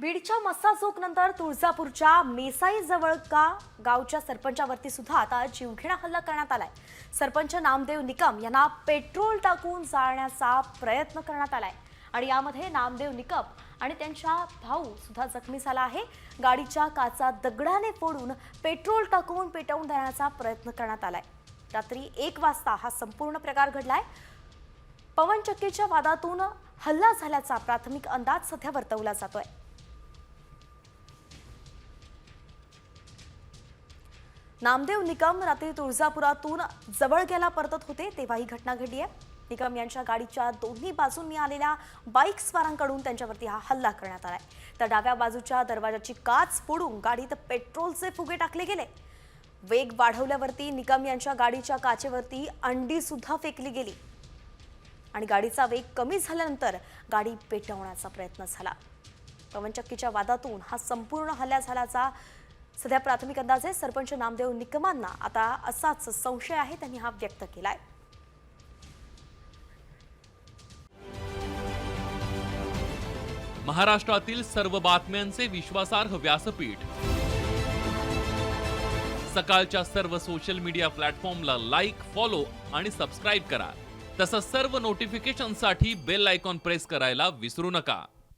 बीडच्या मस्सा चौकनंतर तुळजापूरच्या मेसाईजवळ का गावच्या सरपंचावरती सुद्धा आता जीवघेणा हल्ला करण्यात आलाय. सरपंच नामदेव निकम यांना पेट्रोल टाकून जाळण्याचा प्रयत्न करण्यात आलाय. आणि यामध्ये नामदेव निकम आणि त्यांच्या भाऊ सुद्धा जखमी झाला आहे. गाडीच्या काचा दगडाने फोडून पेट्रोल टाकून पेटवून देण्याचा प्रयत्न करण्यात आलाय. रात्री एक वाजता हा संपूर्ण प्रकार घडलाय. पवनचक्कीच्या वादातून हल्ला झाल्याचा प्राथमिक अंदाज सध्या वर्तवला जातोय. नामदेव निकम रात्री तुळजापुरातून जवळ गेला परतत होते तेव्हा ही घटना घडली आहे. निकम यांच्या गाडीच्या दोन्ही बाजूंनी आलेल्या बाईक स्वारांकडून त्यांच्यावरती हा हल्ला करण्यात आलाय. तर डाव्या बाजूच्या दरवाजाची काच फोडून गाडीत पेट्रोलचे फुगे टाकले गेले. वेग वाढवल्यावरती निकम यांच्या गाडीच्या काचेवरती अंडी सुद्धा फेकली गेली. आणि गाडीचा वेग कमी झाल्यानंतर गाडी पेटवण्याचा प्रयत्न झाला. पवनचक्कीच्या वादातून हा संपूर्ण हल्ला झाल्याचा सध्या प्राथमिक अंदाजे सरपंच नामदेव निकमांना आता असाच संशय आहे त्यांनी हा व्यक्त केलाय. महाराष्ट्रातील सर्व बातम्यांचे विश्वासार्ह व्यासपीठ. सकाळच्या सर्व सोशल मीडिया प्लॅटफॉर्मला लाईक फॉलो आणि सबस्क्राईब करा. तसंच सर्व नोटिफिकेशनसाठी बेल आयकॉन प्रेस करायला विसरू नका.